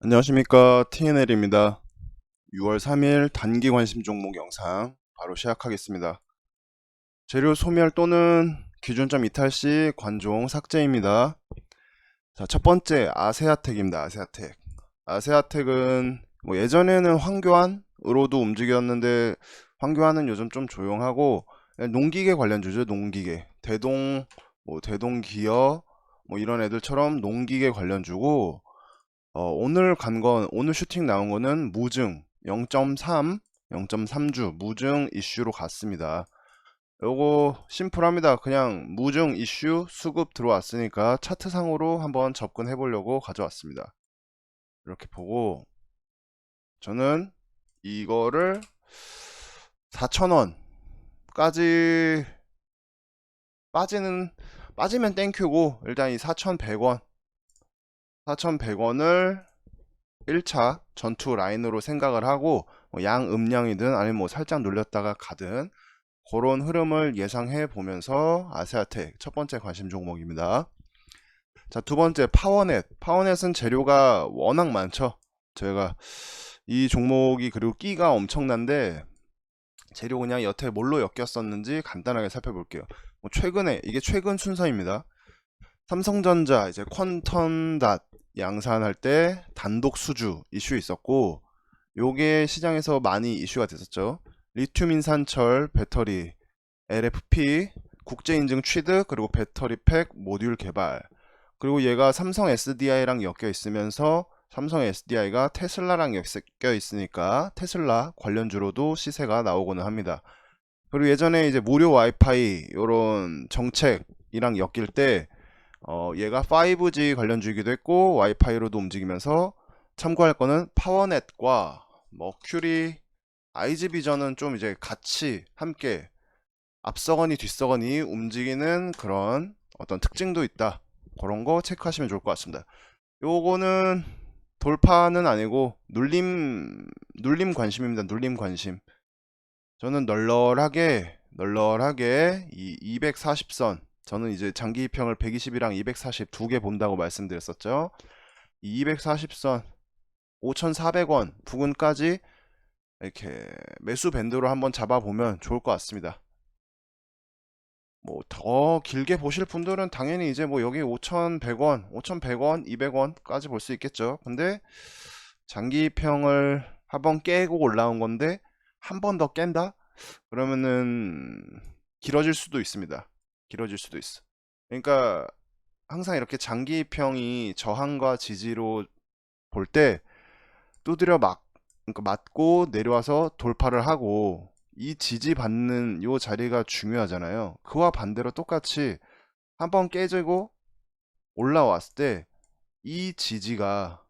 안녕하십니까 TNL입니다. 6월 3일 단기 관심 종목 영상 바로 시작하겠습니다. 재료 소멸 또는 기준점 이탈 시 관종 삭제입니다. 자, 첫 번째 아세아텍입니다. 아세아텍. 아세아텍은 뭐 예전에는 황교안으로도 움직였는데 황교안은 요즘 좀 조용하고 농기계 관련주죠. 농기계. 대동 뭐 대동기어 뭐 이런 애들처럼 농기계 관련주고 어, 오늘 간 건, 오늘 슈팅 나온 거는 무증 0.3, 0.3주 무증 이슈로 갔습니다. 요거 심플합니다. 그냥 무증 이슈 수급 들어왔으니까 차트상으로 한번 접근해 보려고 가져왔습니다. 이렇게 보고 저는 이거를 4,000원까지 빠지는 빠지면 땡큐고 일단 이 4,100원 4,100원을 1차 전투 라인으로 생각을 하고 뭐 양음량이든 아니면 뭐 살짝 눌렸다가 가든 그런 흐름을 예상해 보면서 아세아텍 첫 번째 관심 종목입니다. 자, 두 번째 파워넷. 파워넷은 재료가 워낙 많죠. 저희가 이 종목이 그리고 끼가 엄청난데 재료 그냥 여태 뭘로 엮였었는지 간단하게 살펴볼게요. 뭐 최근에 이게 최근 순서입니다. 삼성전자 이제 퀀텀닷 양산할 때 단독 수주 이슈 있었고 요게 시장에서 많이 이슈가 됐었죠. 리튬 인산철 배터리 LFP 국제 인증 취득 그리고 배터리 팩 모듈 개발 그리고 얘가 삼성 SDI랑 엮여 있으면서 삼성 SDI가 테슬라랑 엮여 있으니까 테슬라 관련주로도 시세가 나오고는 합니다. 그리고 예전에 이제 무료 와이파이 요런 정책이랑 엮일 때 어, 얘가 5G 관련주이기도 했고 와이파이로도 움직이면서 참고할 거는 파워넷과 머큐리 아이즈비전은 좀 이제 같이 함께 앞서거니 뒤서거니 움직이는 그런 어떤 특징도 있다. 그런 거 체크하시면 좋을 것 같습니다. 요거는 돌파는 아니고 눌림 눌림 관심입니다. 눌림 관심. 저는 널널하게 널널하게 이 240선 저는 이제 장기 입평을 120이랑 240 두 개 본다고 말씀드렸었죠. 이 240선 5,400원 부근까지 이렇게 매수 밴드로 한번 잡아보면 좋을 것 같습니다. 뭐 더 길게 보실 분들은 당연히 이제 뭐 여기 5,100원, 5,100원, 200원까지 볼 수 있겠죠. 근데 장기 평을 한번 깨고 올라온 건데 한 번 더 깬다? 그러면은 길어질 수도 있습니다. 길어질 수도 있어. 그러니까 항상 이렇게 장기 평이 저항과 지지로 볼 때 두드려 막 그러니까 맞고 내려와서 돌파를 하고 이 지지받는 요 자리가 중요하잖아요. 그와 반대로 똑같이 한번 깨지고 올라왔을 때 이 지지가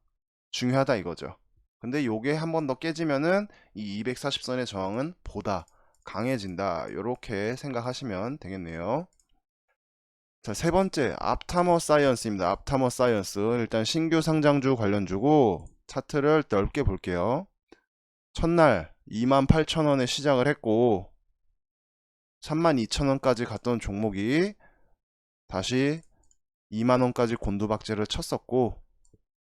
중요하다 이거죠. 근데 요게 한 번 더 깨지면은 이 240선의 저항은 보다 강해진다. 이렇게 생각하시면 되겠네요. 자, 세 번째, 앞타머 사이언스입니다. 앞타머 사이언스. 일단 신규 상장주 관련주고 차트를 넓게 볼게요. 첫날 28,000원에 시작을 했고 32,000원까지 갔던 종목이 다시 2만원까지 곤두박질을 쳤었고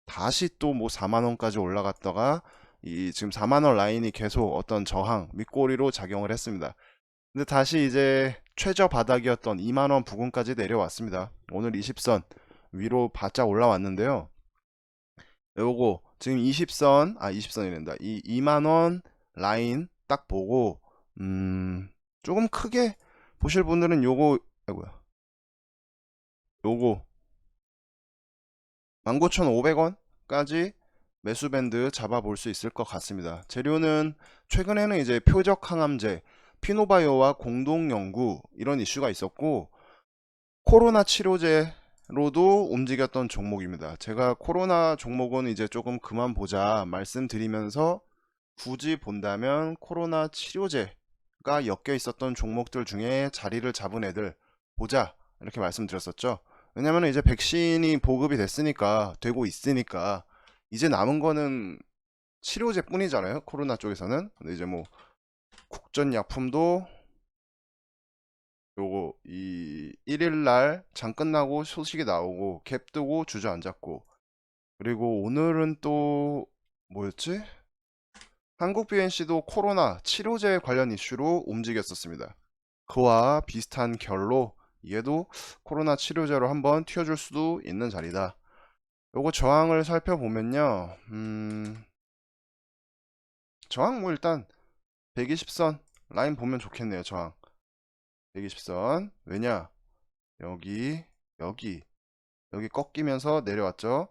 다시 또 뭐 4만원까지 올라갔다가 이 지금 4만원 라인이 계속 어떤 저항 밑꼬리로 작용을 했습니다. 근데 다시 이제 최저 바닥이었던 2만원 부근까지 내려왔습니다. 오늘 20선 위로 바짝 올라왔는데요. 요거 지금 20선 아 20선이 란다이 2만원 라인 딱 보고 음 조금 크게 보실 분들은 요거 아이고야 요거 19,500원까지 매수 밴드 잡아볼 수 있을 것 같습니다. 재료는 최근에는 이제 표적 항암제 피노바이오와 공동 연구 이런 이슈가 있었고 코로나 치료제로도 움직였던 종목입니다. 제가 코로나 종목은 이제 조금 그만 보자 말씀드리면서 굳이 본다면 코로나 치료제가 엮여 있었던 종목들 중에 자리를 잡은 애들 보자 이렇게 말씀드렸었죠. 왜냐면 이제 백신이 보급이 됐으니까 되고 있으니까 이제 남은 거는 치료제 뿐이잖아요. 코로나 쪽에서는. 근데 이제 뭐 국전약품도 요거 이 1일날 장 끝나고 소식이 나오고 갭 뜨고 주저앉았고 그리고 오늘은 또 뭐였지? 한국 BNC도 코로나 치료제 관련 이슈로 움직였었습니다. 그와 비슷한 결로 얘도 코로나 치료제로 한번 튀어줄 수도 있는 자리다. 요거 저항을 살펴보면요. 음, 저항 뭐 일단 120선 라인 보면 좋겠네요. 저항 120선 왜냐 여기 여기 여기 꺾이면서 내려왔죠.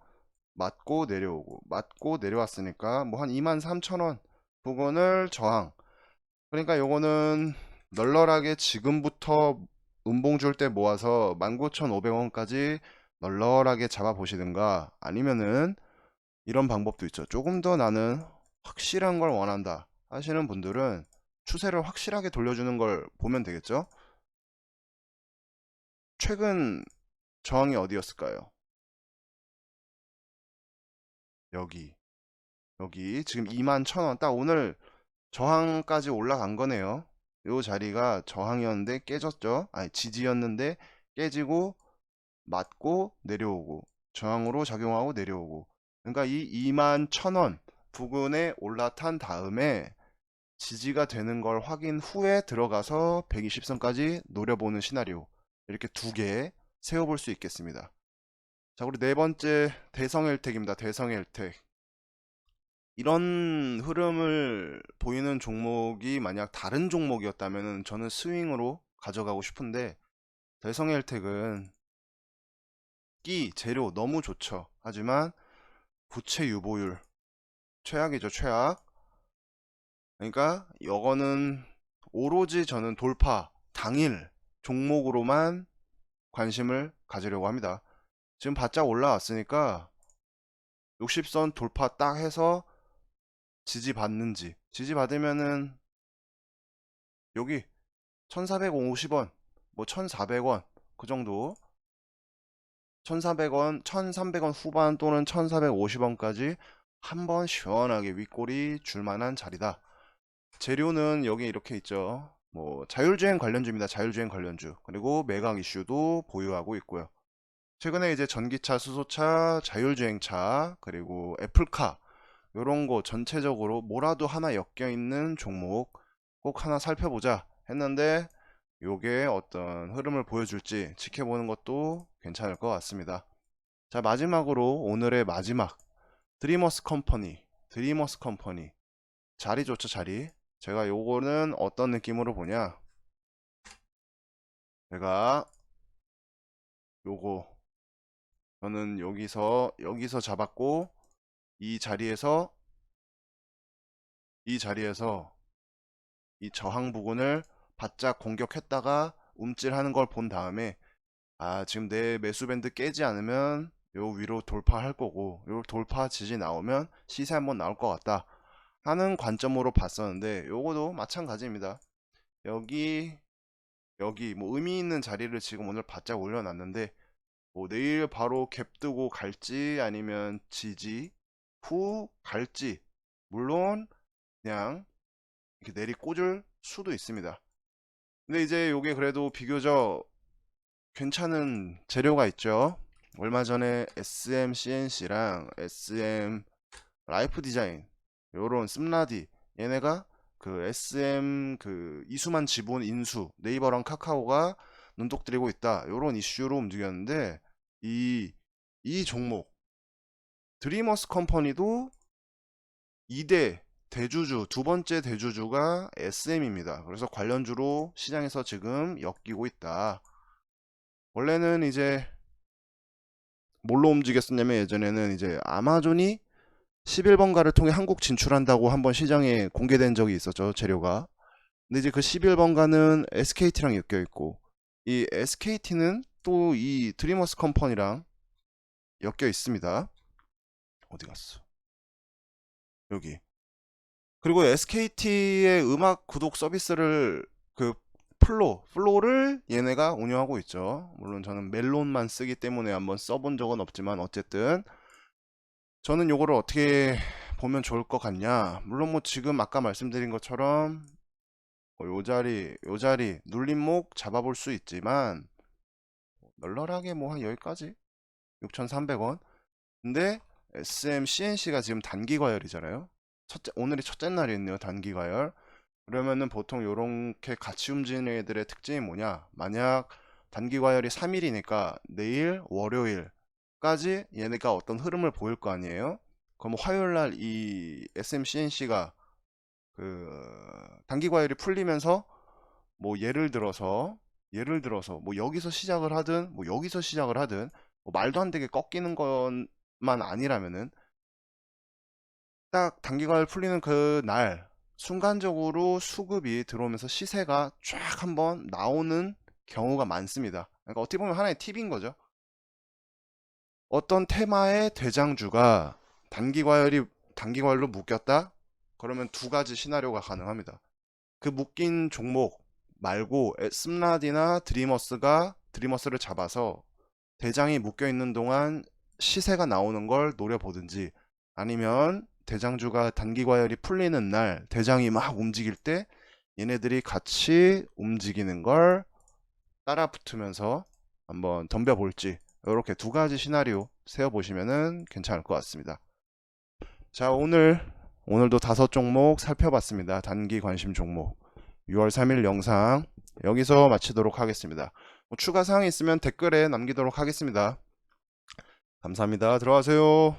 맞고 내려오고 맞고 내려왔으니까 뭐 한 23,000원 부근을 저항. 그러니까 요거는 널널하게 지금부터 음봉 줄 때 모아서 19,500원까지 널널하게 잡아 보시든가 아니면은 이런 방법도 있죠. 조금 더 나는 확실한 걸 원한다 하시는 분들은 추세를 확실하게 돌려주는 걸 보면 되겠죠. 최근 저항이 어디였을까요? 여기 여기 지금 21,000원 딱 오늘 저항까지 올라간 거네요. 요 자리가 저항이었는데 깨졌죠. 아니 지지였는데 깨지고 맞고 내려오고 저항으로 작용하고 내려오고 그러니까 이 21,000원 부근에 올라탄 다음에 지지가 되는 걸 확인 후에 들어가서 120선까지 노려보는 시나리오 이렇게 두 개 세워볼 수 있겠습니다. 자, 우리 네 번째 대성일택입니다. 대성일택. 이런 흐름을 보이는 종목이 만약 다른 종목이었다면 저는 스윙으로 가져가고 싶은데 대성일택은 끼, 재료 너무 좋죠. 하지만 부채 유보율 최악이죠, 최악. 그러니까 이거는 오로지 저는 돌파 당일 종목으로만 관심을 가지려고 합니다. 지금 바짝 올라왔으니까 60선 돌파 딱 해서 지지 받는지 지지 받으면은 여기 1450원 뭐 1400원 그 정도 1400원 1300원 후반 또는 1450원까지 한번 시원하게 윗골이 줄만한 자리다 재료는 여기 이렇게 있죠. 뭐 자율주행 관련주입니다. 자율주행 관련주. 그리고 매각 이슈도 보유하고 있고요. 최근에 이제 전기차, 수소차, 자율주행차, 그리고 애플카 요런 거 전체적으로 뭐라도 하나 엮여 있는 종목 꼭 하나 살펴보자 했는데 요게 어떤 흐름을 보여줄지 지켜보는 것도 괜찮을 것 같습니다. 자, 마지막으로 오늘의 마지막 드리머스 컴퍼니, 드리머스 컴퍼니. 자리 좋죠, 자리. 제가 요거는 어떤 느낌으로 보냐? 제가 요거 저는 여기서 여기서 잡았고 이 자리에서 이 자리에서 이 저항 부근을 바짝 공격했다가 움찔하는 걸 본 다음에 아 지금 내 매수 밴드 깨지 않으면 요 위로 돌파할 거고 요 돌파 지지 나오면 시세 한번 나올 것 같다 하는 관점으로 봤었는데 요거도 마찬가지입니다 여기 여기 뭐 의미 있는 자리를 지금 오늘 바짝 올려놨는데 뭐 내일 바로 갭 뜨고 갈지 아니면 지지 후 갈지 물론 그냥 이렇게 내리 꽂을 수도 있습니다. 근데 이제 요게 그래도 비교적 괜찮은 재료가 있죠. 얼마 전에 SM CNC랑 SM 라이프 디자인 요런 씀라디 얘네가 그 SM 그 이수만 지분 인수 네이버랑 카카오가 눈독 들이고 있다. 요런 이슈로 움직였는데 이, 이 종목 드리머스 컴퍼니도 2대 대주주 두 번째 대주주가 SM입니다. 그래서 관련주로 시장에서 지금 엮이고 있다. 원래는 이제 뭘로 움직였었냐면 예전에는 이제 아마존이 11번가를 통해 한국 진출한다고 한번 시장에 공개된 적이 있었죠. 재료가. 근데 이제 그 11번가는 SKT랑 엮여 있고 이 SKT는 또 이 드리머스 컴퍼니랑 엮여 있습니다. 어디 갔어? 여기. 그리고 SKT의 음악 구독 서비스를 그 플로, 플로를 얘네가 운영하고 있죠. 물론 저는 멜론만 쓰기 때문에 한번 써본 적은 없지만 어쨌든 저는 요거를 어떻게 보면 좋을 것 같냐. 물론 뭐 지금 아까 말씀드린 것처럼 뭐요 자리, 요 자리 눌림목 잡아볼 수 있지만 널널하게 뭐 한 여기까지 6,300원. 근데 SM, CNC가 지금 단기 과열이잖아요. 첫째, 오늘이 첫째 날이었네요. 단기 과열. 그러면은 보통 요렇게 같이 움직이는 애들의 특징이 뭐냐? 만약 단기 과열이 3일이니까 내일 월요일 까지 얘네가 어떤 흐름을 보일 거 아니에요? 그럼 화요일 날 이 SMCNC가 그 단기 과열이 풀리면서 뭐 예를 들어서 예를 들어서 뭐 여기서 시작을 하든 뭐 여기서 시작을 하든 뭐 말도 안 되게 꺾이는 것만 아니라면은 딱 단기 과열 풀리는 그 날 순간적으로 수급이 들어오면서 시세가 쫙 한번 나오는 경우가 많습니다. 그러니까 어떻게 보면 하나의 팁인 거죠. 어떤 테마의 대장주가 단기 과열이 단기 과열로 묶였다? 그러면 두 가지 시나리오가 가능합니다. 그 묶인 종목 말고 슴라디나 드리머스가 드리머스를 잡아서 대장이 묶여 있는 동안 시세가 나오는 걸 노려보든지 아니면 대장주가 단기 과열이 풀리는 날 대장이 막 움직일 때 얘네들이 같이 움직이는 걸 따라 붙으면서 한번 덤벼볼지 이렇게 두 가지 시나리오 세어보시면은 괜찮을 것 같습니다. 자 오늘 오늘도 다섯 종목 살펴봤습니다. 단기 관심 종목 6월 3일 영상 여기서 마치도록 하겠습니다. 뭐 추가 사항이 있으면 댓글에 남기도록 하겠습니다. 감사합니다. 들어가세요.